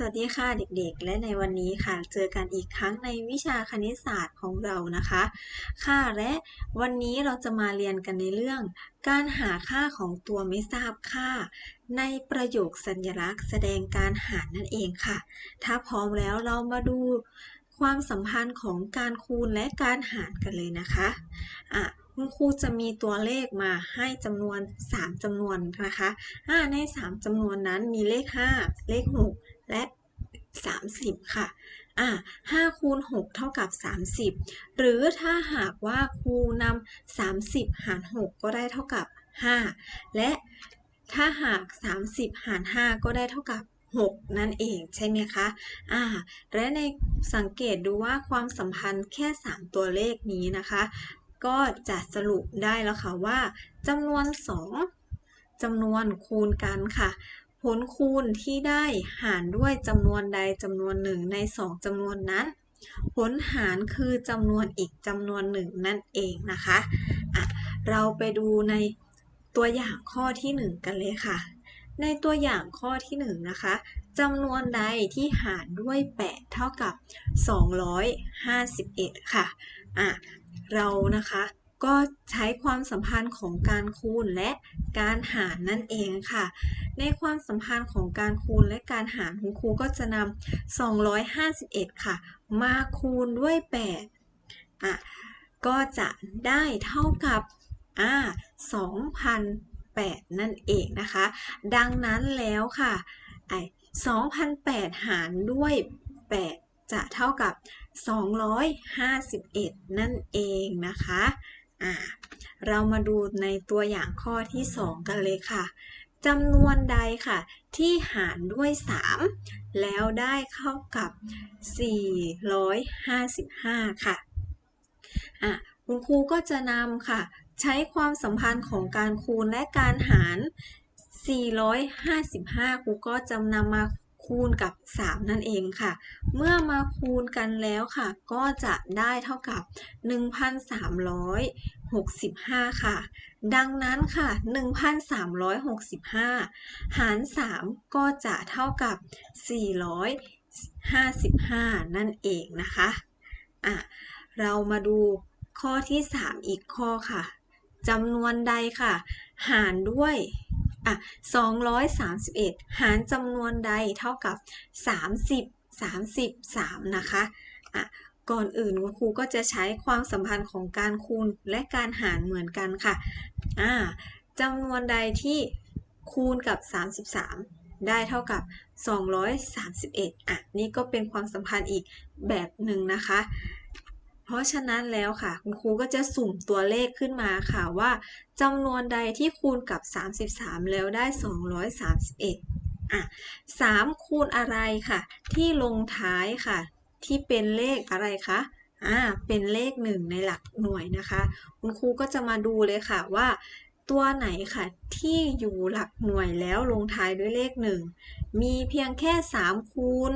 สวัสดีค่ะเด็กๆ และในวันนี้ค่ะเจอกันอีกครั้งในวิชาคณิตศาสตร์ของเรานะคะ ค่ะและวันนี้เราจะมาเรียนกันในเรื่อง การหาค่าของตัวไม่ทราบค่า ในประโยคสัญลักษณ์ แสดงการหารนั่นเองค่ะ ถ้าพร้อมแล้วเรามาดูความสัมพันธ์ของการคูณและการหารกันเลยนะคะอะคุณครูจะมีตัวเลขมาให้จำนวน 3จำนวนนะคะอ่าใน 3จำนวนนั้นมีเลข 5 เลข 6 และ 30 ค่ะอ่า5คูณ 6 เท่ากับ 30 หรือถ้าหากว่าครูนำ30 หาร 6 ก็ได้เท่ากับ 5 และถ้าหาก 30 หาร 5 ก็ได้เท่ากับ 6 นั่นเองใช่ไหมคะ อ่า และในสังเกตดูว่าความสัมพันธ์แค่ 3 ตัวเลขนี้นะคะ ก็จะสรุปได้แล้วค่ะว่าจำนวน 2จำนวนคูณกันค่ะ ผลคูณที่ได้หารด้วยจำนวนใดจำนวนหนึ่งใน2จำนวนนั้น ผลหารคือจำนวนอีกจำนวนหนึ่งนั่นเองนะคะะเราไปดูในตัวอย่างข้อที่ 1 กันเลยค่ะ ในตัวอย่างข้อที่1นะคะจำนวนใดที่หารด้วย 8 เท่ากับ 251 ค่ะอะเรานะคะ ก็ใช้ความสัมพันธ์ของการคูณและการหารนั่นเองค่ะ ในความสัมพันธ์ของการคูณและการหารคุณครูก็จะนำ251 ค่ะ มาคูณด้วย 8 อะ ก็จะได้เท่ากับอ่า2,008 นั่นเองนะคะ ดังนั้นแล้วค่ะไอ้2,008 หารด้วย 8 จะเท่ากับ 251 นั่นเองนะคะ อ่าเรามาดูในตัวอย่างข้อที่ 2 กันเลยค่ะจำนวนใดค่ะ ที่หารด้วย 3 แล้วได้เข้ากับ 455 ค่ะอะคุณครูก็จะนำค่ะ ใช้ความสัมพันธ์ของการคูณและการหาร 455 ครูก็จะนำมา คูณกับ 3 นั่นเองค่ะ เมื่อมาคูณกันแล้วค่ะ ก็จะได้เท่ากับ 1,365 ค่ะ ดังนั้นค่ะ 1,365 หาร 3 ก็จะเท่ากับ 455 นั่นเองนะคะอะเรามาดูข้อที่ 3 อีกข้อค่ะจำนวนใดค่ะ หารด้วย อะ231 หารจำนวนใดเท่ากับ 30 33 นะคะอะก่อนอื่นคุณครูก็จะใช้ความสัมพันธ์ของการคูณและการหารเหมือนกันค่ะอ่าจำนวนใดที่คูณกับ 33 ได้เท่ากับ 231 อะ นี่ก็เป็นความสัมพันธ์อีกแบบหนึ่งนะคะ เพราะฉะนั้นแล้วค่ะ คุณครูก็จะสุ่มตัวเลขขึ้นมาค่ะว่าจำนวนใดที่คูณกับ 33 แล้วได้ 231อะ3คูณอะไรค่ะ ที่ลงท้ายค่ะ ที่เป็นเลขอะไรคะอ่าเป็นเลขหนึ่งในหลักหน่วยนะคะ คุณครูก็จะมาดูเลยค่ะว่าตัวไหนค่ะที่อยู่หลักหน่วยแล้วลงท้ายด้วยเลขหนึ่งมีเพียงแค่ 3 คูณ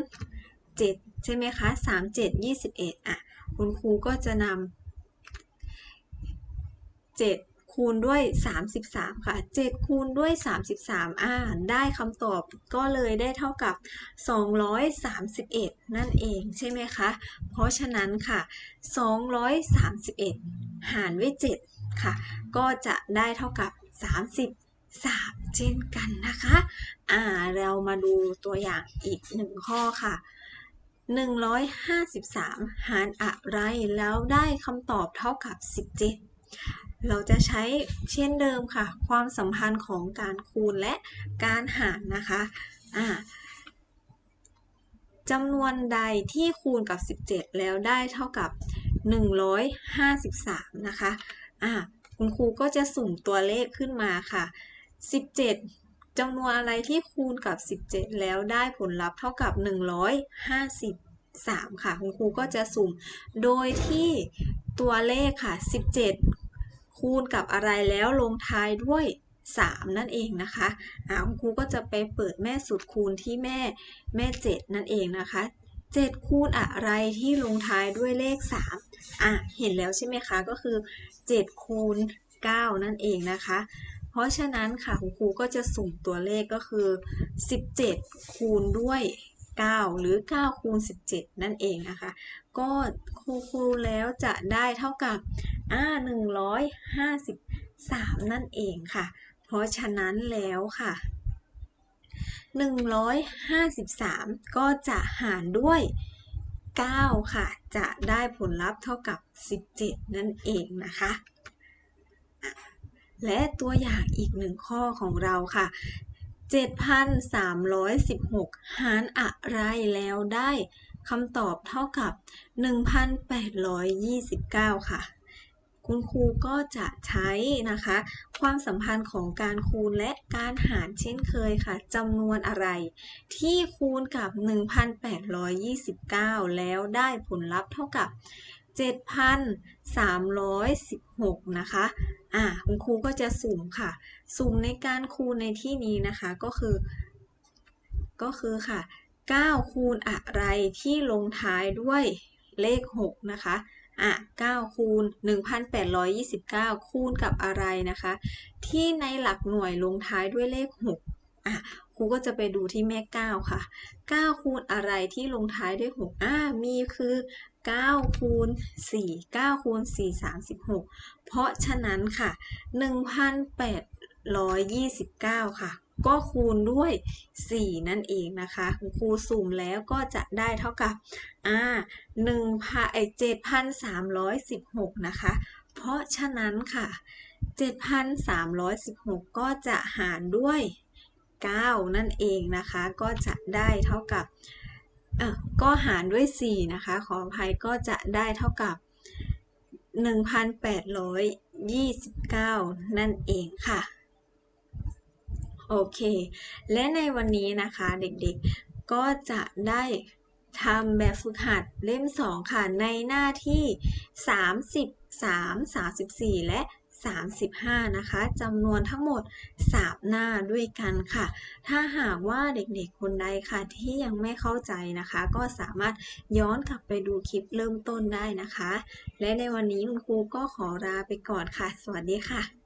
7 ใช่ไหมคะ 3 7 21 อะ คุณครูก็จะนำ7คูณด้วย 33 ค่ะ 7 คูณด้วย 33 อ่า ได้คำตอบก็เลยได้เท่ากับ 231 นั่นเองใช่ไหมคะ เพราะฉะนั้นค่ะ 231 หารด้วย 7 ค่ะ ก็จะได้เท่ากับ 33 เช่นกันนะคะ อ่า เรามาดูตัวอย่างอีกหนึ่งข้อค่ะ 153 หารอะไรแล้วได้คำตอบเท่ากับ 17 เราจะใช้เช่นเดิมค่ะ ความสัมพันธ์ของการคูณและการหารนะคะอ่าจำนวนใดที่คูณกับ 17 แล้วได้เท่ากับ 153 นะคะอ่าคุณครูก็จะสุ่มตัวเลขขึ้นมาค่ะ 17 จำนวนอะไรที่คูณกับ 17 แล้วได้ผลลัพธ์เท่ากับ 153 ค่ะ คุณครูก็จะสุ่ม โดยที่ตัวเลขค่ะ 17 คูณกับอะไรแล้วลงท้ายด้วย 3 นั่นเองนะคะอ่าคุณครูก็จะไปเปิดแม่สุดคูณที่แม่แม่ 7 นั่นเองนะคะ7คูณอะไรที่ลงท้ายด้วยเลข 3 อะ เห็นแล้วใช่ไหมคะ ก็คือ 7 คูณ 9 นั่นเองนะคะ เพราะฉะนั้นค่ะคุณครูก็จะสุ่มตัวเลขก็คือ 17 คูณด้วย 9 หรือ 9 คูณ 17 นั่นเองนะคะ ก็คูคูแล้วจะได้เท่ากับอ่า153 นั่นเองค่ะ เพราะฉะนั้นแล้วค่ะ153 ก็จะหารด้วย 9 ค่ะ จะได้ผลลัพธ์เท่ากับ 17 นั่นเองนะคะ และตัวอย่างอีกหนึ่งข้อของเราค่ะ 7,316 หารอะไรแล้วได้คำตอบเท่ากับ 1,829 ค่ะ คุณครูก็จะใช้นะคะ ความสัมพันธ์ของการคูณและการหารเช่นเคยค่ะจำนวนอะไร ที่คูณกับ 1,829 แล้วได้ผลลัพธ์เท่ากับ 7,316 นะคะ อ่าคุณครูก็จะสุ่มค่ะ สุ่มในการคูณในที่นี้นะคะก็คือ ก็คือค่ะ 9 คูณอะไรที่ลงท้ายด้วยเลข 6 นะคะอะ9คูณ1,829 คูณกับอะไรนะคะ ที่ในหลักหน่วยลงท้ายด้วยเลข 6อะ ครูก็จะไปดูที่แม่ 9 ค่ะ 9 คูณอะไรที่ลงท้ายด้วย 6อ่ามีคือ 9 คูณ 4 9 คูณ 4 36 เพราะฉะนั้นค่ะ 1,829 ค่ะ ก็คูณด้วย 4 นั่นเองนะคะคุณครูสุ่มแล้วก็จะได้เท่ากับอ่า1พันไอ7,316นะคะ เพราะฉะนั้นค่ะ 7,316 ก็จะหารด้วย 9 นั่นเองนะคะ ก็จะได้เท่ากับก็หารด้วย 4 นะคะ ขออภัยก็จะได้เท่ากับ 1,829 นั่นเองค่ะ โอเค และในวันนี้นะคะเด็กๆ ก็จะได้ทำแบบฝึกหัดเล่ม 2 ค่ะ ในหน้าที่33 34 และ 35 นะคะจำนวนทั้งหมด 3 หน้าด้วยกันค่ะ ถ้าหากว่าเด็กๆคนใดค่ะที่ยังไม่เข้าใจนะคะ ก็สามารถย้อนกลับไปดูคลิปเริ่มต้นได้นะคะ และในวันนี้คุณครูก็ขอลาไปก่อนค่ะ สวัสดีค่ะ